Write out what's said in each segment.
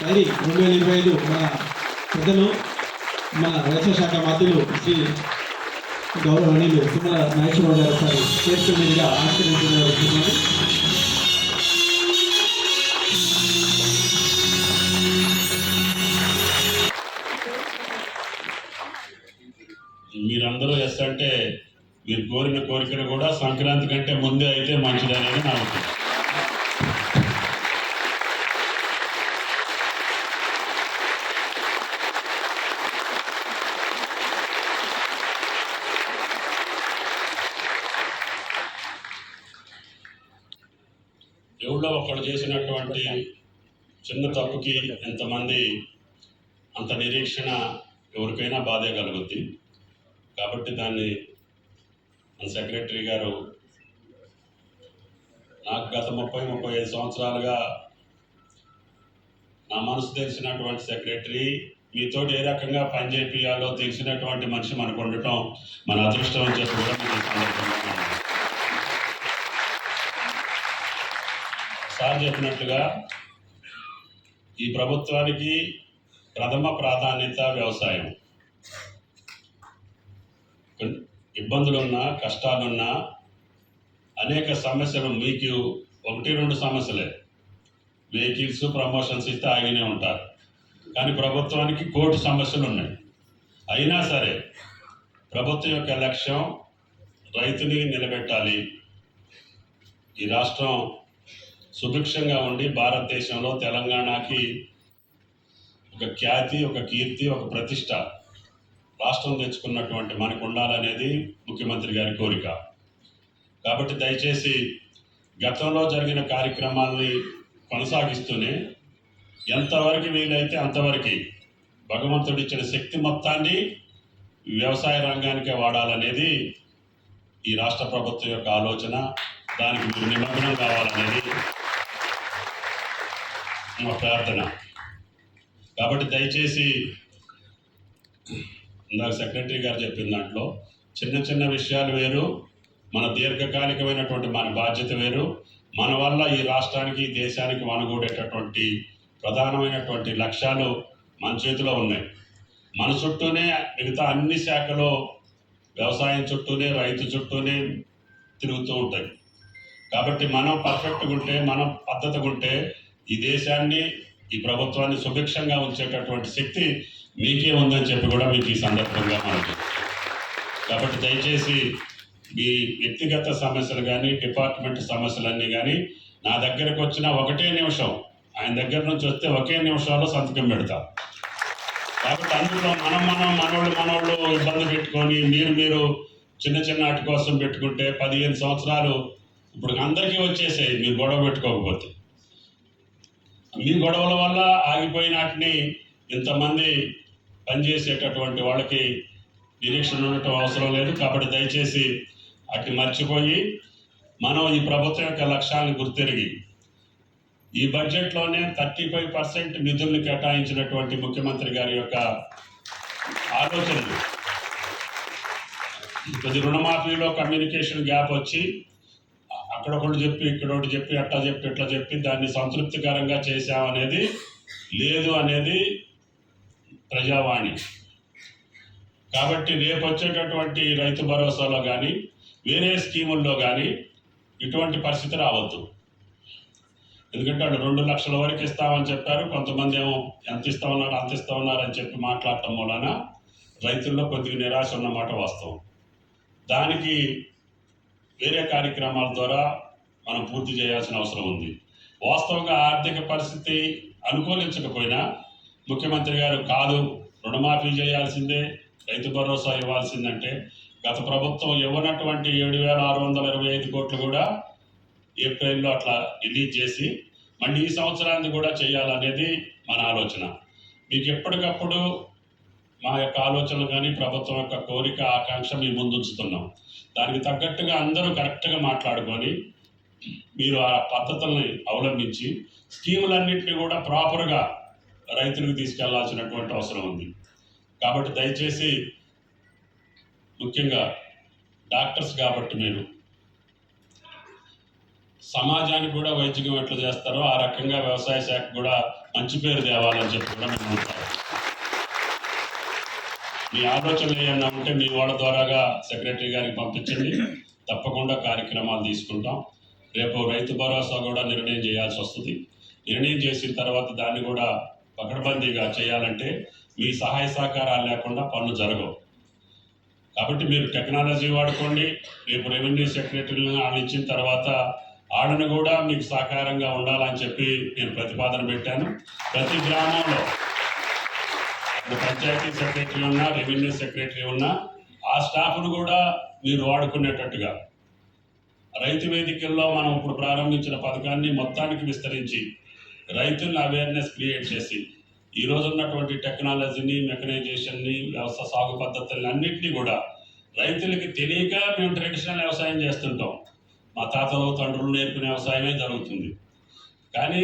Dairy రెండు వేల ఇరవై ఐదు మన పెద్దలు మన వ్యవసాయ శాఖ మంత్రులు శ్రీ గౌరవనీయులు తిమ్మల నాగేశ్వరరావు గారు సార్ చేతుల మీదుగా ఆశీర్వదించబడుతున్నారు మీరందరూ ఎస్ అంటే మీరు కోరిన కోరికను కూడా సంక్రాంతి కంటే ముందే అయితే మంచిదనేది నా ఉద్దేశం. ఎవడో ఒకడు చేసినటువంటి చిన్న తప్పుకి ఎంతమంది అంత నిరీక్షణ ఎవరికైనా బాధే కలుగుద్ది. కాబట్టి దాన్ని మన సెక్రటరీ గారు నాకు గత ముప్పై ముప్పై ఐదు సంవత్సరాలుగా నా మనసు తెలిసినటువంటి సెక్రటరీ మీతోటి ఏ రకంగా పనిచేయాలో తెలిసినటువంటి మనిషి మనకు ఉండటం మన అదృష్టం అని చెప్పి కూడా మీకు ఈ సందర్భంగా మనం సార్ చెప్పినట్లుగా ఈ ప్రభుత్వానికి ప్రథమ ప్రాధాన్యత వ్యవసాయం. ఇబ్బందులున్నా కష్టాలున్నా అనేక సమస్యలు మీకు ఒకటి రెండు సమస్యలే. వెహికల్స్ ప్రమోషన్స్ ఇస్తే ఆగినే ఉంటారు. కానీ ప్రభుత్వానికి కోటి సమస్యలు ఉన్నాయి. అయినా సరే ప్రభుత్వం యొక్క లక్ష్యం రైతుని నిలబెట్టాలి. ఈ రాష్ట్రం సుభిక్షంగా ఉండి భారతదేశంలో తెలంగాణకి ఒక ఖ్యాతి ఒక కీర్తి ఒక ప్రతిష్ట రాష్ట్రం తెచ్చుకున్నటువంటి మనకు ఉండాలనేది ముఖ్యమంత్రి గారి కోరిక. కాబట్టి దయచేసి గతంలో జరిగిన కార్యక్రమాల్ని కొనసాగిస్తూనే ఎంతవరకు వీలైతే అంతవరకు భగవంతుడిచ్చిన శక్తి మొత్తాన్ని వ్యవసాయ రంగానికే వాడాలనేది ఈ రాష్ట్ర ప్రభుత్వం యొక్క ఆలోచన దానికి మీరు నిమగ్నం కావాలనేది మా ప్రార్థన. కాబట్టి దయచేసి ఇందాక సెక్రటరీ గారు చెప్పిన దాంట్లో చిన్న చిన్న విషయాలు వేరు మన దీర్ఘకాలికమైనటువంటి మన బాధ్యత వేరు మన వల్ల ఈ రాష్ట్రానికి దేశానికి వనగూడేటటువంటి ప్రధానమైనటువంటి లక్ష్యాలు మన చేతిలో ఉన్నాయి. మన చుట్టూనే మిగతా అన్ని శాఖలు వ్యవసాయం చుట్టూనే రైతు చుట్టూనే తిరుగుతూ ఉంటాయి. కాబట్టి మనం పర్ఫెక్ట్గా ఉంటే మనం పద్ధతిగా ఉంటే ఈ దేశాన్ని ఈ ప్రభుత్వాన్ని సుభిక్షంగా ఉంచేటటువంటి శక్తి మీకే ఉందని చెప్పి కూడా మీకు ఈ సందర్భంగా మనకి కాబట్టి దయచేసి మీ వ్యక్తిగత సమస్యలు కానీ డిపార్ట్మెంట్ సమస్యలన్నీ కానీ నా దగ్గరకు వచ్చిన ఒకటే నిమిషం ఆయన దగ్గర నుంచి వస్తే ఒకే నిమిషంలో సంతకం పెడతా. కాబట్టి అందులో మనం మనం మనోళ్ళు మనోళ్ళు ఇబ్బంది పెట్టుకొని మీరు మీరు చిన్న చిన్న వాటి కోసం పెట్టుకుంటే పదిహేను సంవత్సరాలు ఇప్పుడు అందరికీ వచ్చేసాయి మీరు గొడవ పెట్టుకోకపోతే. మీ గొడవల వల్ల ఆగిపోయినాటిని ఇంతమంది పనిచేసేటటువంటి వాళ్ళకి నిరీక్షణ ఉండటం అవసరం లేదు. కాబట్టి దయచేసి అటు మర్చిపోయి మనం ఈ ప్రభుత్వం యొక్క లక్ష్యాలను గుర్తిరిగి ఈ బడ్జెట్లోనే థర్టీ ఫైవ్ పర్సెంట్ నిధుల్ని కేటాయించినటువంటి ముఖ్యమంత్రి గారి యొక్క ఆలోచనలు. కొద్ది రుణమాఫీలో కమ్యూనికేషన్ గ్యాప్ వచ్చి అక్కడ ఒకటి చెప్పి ఇక్కడ ఒకటి చెప్పి అట్లా చెప్పి ఇట్లా చెప్పి దాన్ని సంతృప్తికరంగా చేశామనేది లేదు అనేది ప్రజావాణి. కాబట్టి రేపు వచ్చేటటువంటి రైతు భరోసాలో కానీ వేరే స్కీముల్లో కానీ ఇటువంటి పరిస్థితి రావద్దు. ఎందుకంటే వాళ్ళు రెండు లక్షల వరకు ఇస్తామని చెప్పారు. కొంతమంది ఏమో ఎంత ఇస్తామన్నారు అంత ఇస్తామన్నారు అని చెప్పి మాట్లాడటం వలన రైతుల్లో కొద్దిగా నిరాశ ఉన్నమాట వాస్తవం. దానికి వేరే కార్యక్రమాల ద్వారా మనం పూర్తి చేయాల్సిన అవసరం ఉంది. వాస్తవంగా ఆర్థిక పరిస్థితి అనుకూలించకపోయినా ముఖ్యమంత్రి గారు కాదు రుణమాఫీ చేయాల్సిందే రైతు భరోసా ఇవ్వాల్సిందంటే గత ప్రభుత్వం ఇవ్వనటువంటి ఏడు వేల ఆరు వందల ఇరవై ఐదు కోట్లు కూడా ఏప్రిల్లో అట్లా రిలీజ్ చేసి మళ్ళీ ఈ సంవత్సరాన్ని కూడా చేయాలనేది మన ఆలోచన. మీకు ఎప్పటికప్పుడు మా యొక్క ఆలోచనలు కానీ ప్రభుత్వం యొక్క కోరిక ఆకాంక్ష మీ ముందు ఉంచుతున్నాం దానికి తగ్గట్టుగా అందరూ కరెక్ట్గా మాట్లాడుకొని మీరు ఆ పద్ధతుల్ని అవలంబించి స్కీములన్నింటినీ కూడా ప్రాపర్గా రైతులకు తీసుకెళ్ళాల్సినటువంటి అవసరం ఉంది. కాబట్టి దయచేసి ముఖ్యంగా డాక్టర్స్ కాబట్టి మీరు సమాజానికి కూడా వైద్యం ఎట్లా చేస్తారో ఆ రకంగా వ్యవసాయ శాఖ కూడా మంచి పేరు తేవాలని చెప్పి కూడా మేము మీ ఆలోచనలు ఏమన్నా ఉంటే మీ వాళ్ళ ద్వారాగా సెక్రటరీ గారికి పంపించండి. తప్పకుండా కార్యక్రమాలు తీసుకుంటాం. రేపు రైతు భరోసా కూడా నిర్ణయం చేయాల్సి వస్తుంది. నిర్ణయం చేసిన తర్వాత దాన్ని కూడా పకడ్బందీగా చేయాలంటే మీ సహాయ సహకారాలు లేకుండా పనులు జరగవు. కాబట్టి మీరు టెక్నాలజీ వాడుకోండి. రేపు రెవెన్యూ సెక్రటరీలను వాళ్ళు ఇచ్చిన తర్వాత వాళ్ళని కూడా మీకు సహకారంగా ఉండాలని చెప్పి నేను ప్రతిపాదన పెట్టాను. ప్రతి గ్రామంలో పంచాయతీ సెక్రటరీ ఉన్నా రెవెన్యూ సెక్రటరీ ఉన్నా ఆ స్టాఫ్ను కూడా మీరు వాడుకునేటట్టుగా. రైతు వేదికల్లో మనం ఇప్పుడు ప్రారంభించిన పథకాన్ని మొత్తానికి విస్తరించి రైతులను అవేర్నెస్ క్రియేట్ చేసి ఈ రోజు ఉన్నటువంటి టెక్నాలజీని మెకనైజేషన్ని వ్యవస్థ సాగు పద్ధతుల్ని అన్నింటినీ కూడా రైతులకి తెలియక మేము ట్రెడిషనల్ వ్యవసాయం చేస్తుంటాం. మా తాతలు తండ్రులు నేర్పిన వ్యవసాయమే జరుగుతుంది. కానీ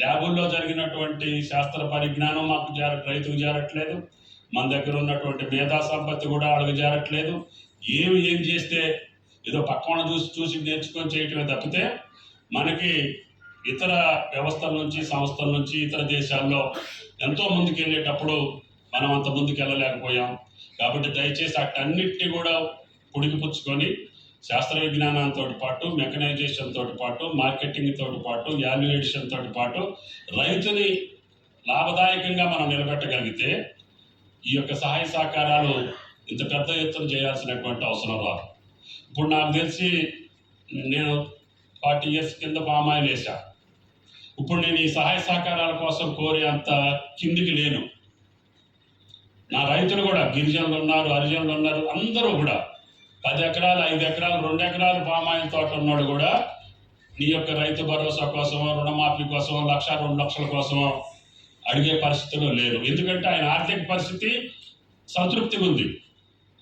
ల్యాబుల్లో జరిగినటువంటి శాస్త్ర పరిజ్ఞానం మాకు జార రైతుకు జారట్లేదు. మన దగ్గర ఉన్నటువంటి మేధా సంపత్తి కూడా వాళ్ళకి జారట్లేదు. ఏమి ఏం చేస్తే ఏదో పక్కన చూసి చూసి నేర్చుకొని చేయటమే తప్పితే మనకి ఇతర వ్యవస్థల నుంచి సంస్థల నుంచి ఇతర దేశాల్లో ఎంతో ముందుకు వెళ్ళేటప్పుడు మనం అంత ముందుకు వెళ్ళలేకపోయాం. కాబట్టి దయచేసి అటన్నిటిని కూడా పుడికిపుచ్చుకొని శాస్త్ర విజ్ఞానంతో పాటు మెకనైజేషన్ తోటి పాటు మార్కెటింగ్ తోటి పాటు వాల్యుయేషన్ తోటి పాటు రైతుని లాభదాయకంగా మనం నిలబెట్టగలిగితే ఈ యొక్క సహాయ సహకారాలు ఇంత పెద్ద ఎత్తున చేయాల్సినటువంటి అవసరం రాదు. ఇప్పుడు నాకు తెలిసి నేను ఫార్టీ ఇయర్స్ కింద పామాయిల్ వేసా ఇప్పుడు నేను ఈ సహాయ సహకారాల కోసం కోరే అంత కిందికి లేను. నా రైతులు కూడా గిరిజనులు ఉన్నారు హరిజనులు ఉన్నారు అందరూ కూడా పది ఎకరాలు ఐదు ఎకరాలు రెండు ఎకరాలు పామాయిల్ తోట ఉన్నాడు కూడా నీ యొక్క రైతు భరోసా కోసమో రుణమాఫీ కోసమో లక్ష రెండు లక్షల కోసమో అడిగే పరిస్థితిలో లేరు. ఎందుకంటే ఆయన ఆర్థిక పరిస్థితి సంతృప్తిగా ఉంది.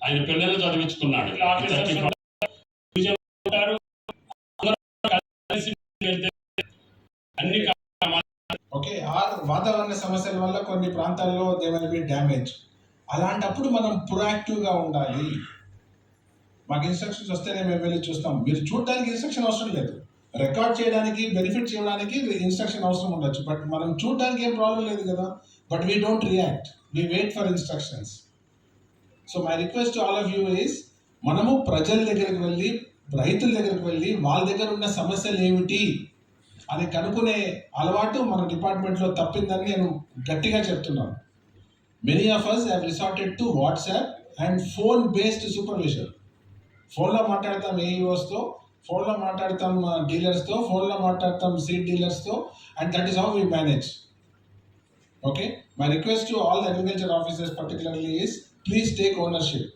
ఆయన పిల్లలు చదివించుకున్నాడు. అన్ని ఓకే ఆ వాతావరణ సమస్యల వల్ల కొన్ని ప్రాంతాల్లో దే విల్ బి డ్యామేజ్. అలాంటప్పుడు మనం proactive గా ఉండాలి. మాకు ఇన్స్ట్రక్షన్స్ వస్తేనే మేము వెళ్ళి చూస్తాం. మీరు చూడడానికి ఇన్స్ట్రక్షన్ అవసరం లేదు. రికార్డ్ చేయడానికి బెనిఫిట్ చేయడానికి ఇన్స్ట్రక్షన్ అవసరం ఉండొచ్చు. బట్ మనం చూడడానికి ఏం ప్రాబ్లం లేదు కదా. But we don't react we wait for instructions so my request all of you is మనము ప్రజల దగ్గరికి వెళ్ళి రైతుల దగ్గరికి వెళ్ళి వాళ్ళ దగ్గర ఉన్న సమస్యలు ఏమిటి అని కనుక్కునే అలవాటు మన డిపార్ట్మెంట్లో తప్పిందని నేను గట్టిగా చెప్తున్నాను. Many of us have resorted to WhatsApp and phone based supervision ఫోన్లో మాట్లాడతాం ఏఈఓస్తో ఫోన్లో మాట్లాడతాం డీలర్స్తో ఫోన్లో మాట్లాడతాం seed డీలర్స్తో and that is how we manage okay my request to all agriculture officers particularly is please take ownership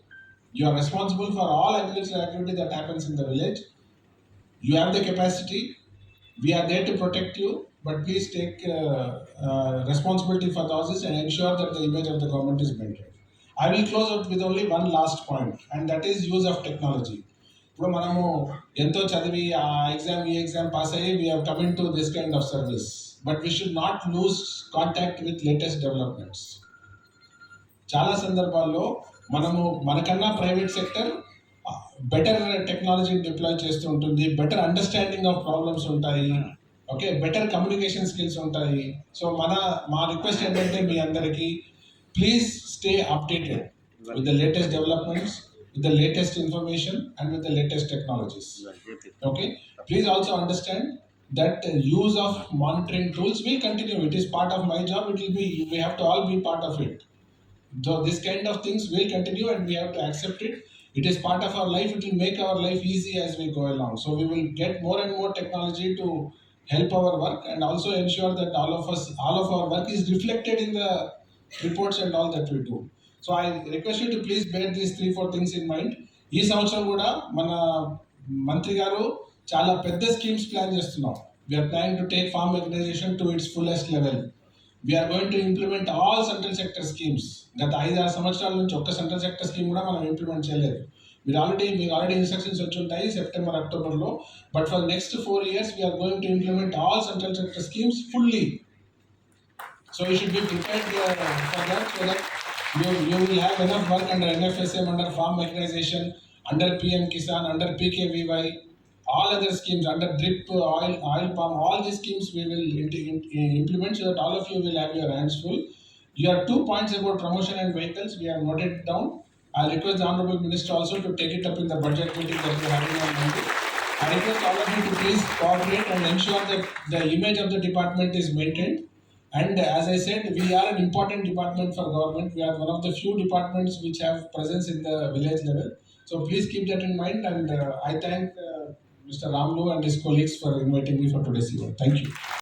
you are responsible for all agriculture activity that happens in the village you have the capacity we are there to protect you, but please take uh, uh, responsibility for the houses and ensure that the image of the government is maintained. I will close out with only one last point and that is use of technology ఇప్పుడు మనము ఎంతో చదివి ఆ exam ఈ exam pass అయ్యి we have coming to this kind of service but we should not lose contact with latest developments చాలా సందర్భాల్లో మనము మనకన్నా ప్రైవేట్ సెక్టర్ బెటర్ టెక్నాలజీని డిప్లాయ్ చేస్తూ ఉంటుంది. బెటర్ అండర్స్టాండింగ్ ఆఫ్ ప్రాబ్లమ్స్ ఉంటాయి. ఓకే బెటర్ కమ్యూనికేషన్ స్కిల్స్ ఉంటాయి. సో మన మా రిక్వెస్ట్ ఏంటంటే మీ అందరికీ Please stay updated with the latest developments, with the latest information, and with the latest technologies. Okay. Please also understand that the use of monitoring tools will continue. It is part of my job. It will be. We have to all be part of it. So this kind of things will continue, and we have to accept it. It is part of our life. It will make our life easy as we go along. So we will get more and more technology to help our work and also ensure that all of us all of our work is reflected in the reports and all that we do so I request to please bear these three four things in mind ఈ సంవత్సరం కూడా మన మంత్రి గారు చాలా పెద్ద schemes plan చేస్తున్నాం. We're plan to take farm organisation to its fullest level we're going to implement all central sector schemes గత ఐదారు సంవత్సరాల నుంచి ఒక్క సెంట్రల్ సెక్టర్ స్కీమ్ కూడా మనం ఇంప్లిమెంట్ చేయలేదు. మీరు ఆల్రెడీ మీరు ఆల్రెడీ ఇన్స్ట్రక్షన్స్ వచ్చి ఉంటాయి సెప్టెంబర్ అక్టోబర్లో but for next four years we're going to implement all central sector schemes fully So you should be prepared uh, for that so that you, you will have enough work under NFSM, under farm mechanization, under PM Kisan, under PKVY, all other schemes under drip, oil, oil palm, all these schemes we will implement so that all of you will have your hands full. Your two points about promotion and vehicles, we have noted down. I'll request the Honorable Minister also to take it up in the budget meeting that we're having on Monday. I request all of you to please cooperate and ensure that the image of the department is maintained. And as I said, we are an important department for government. We are one of the few departments which have presence in the village level. So please keep that in mind. And uh, I thank uh, Mr. Ramlu and his colleagues for inviting me for today's event. Thank you.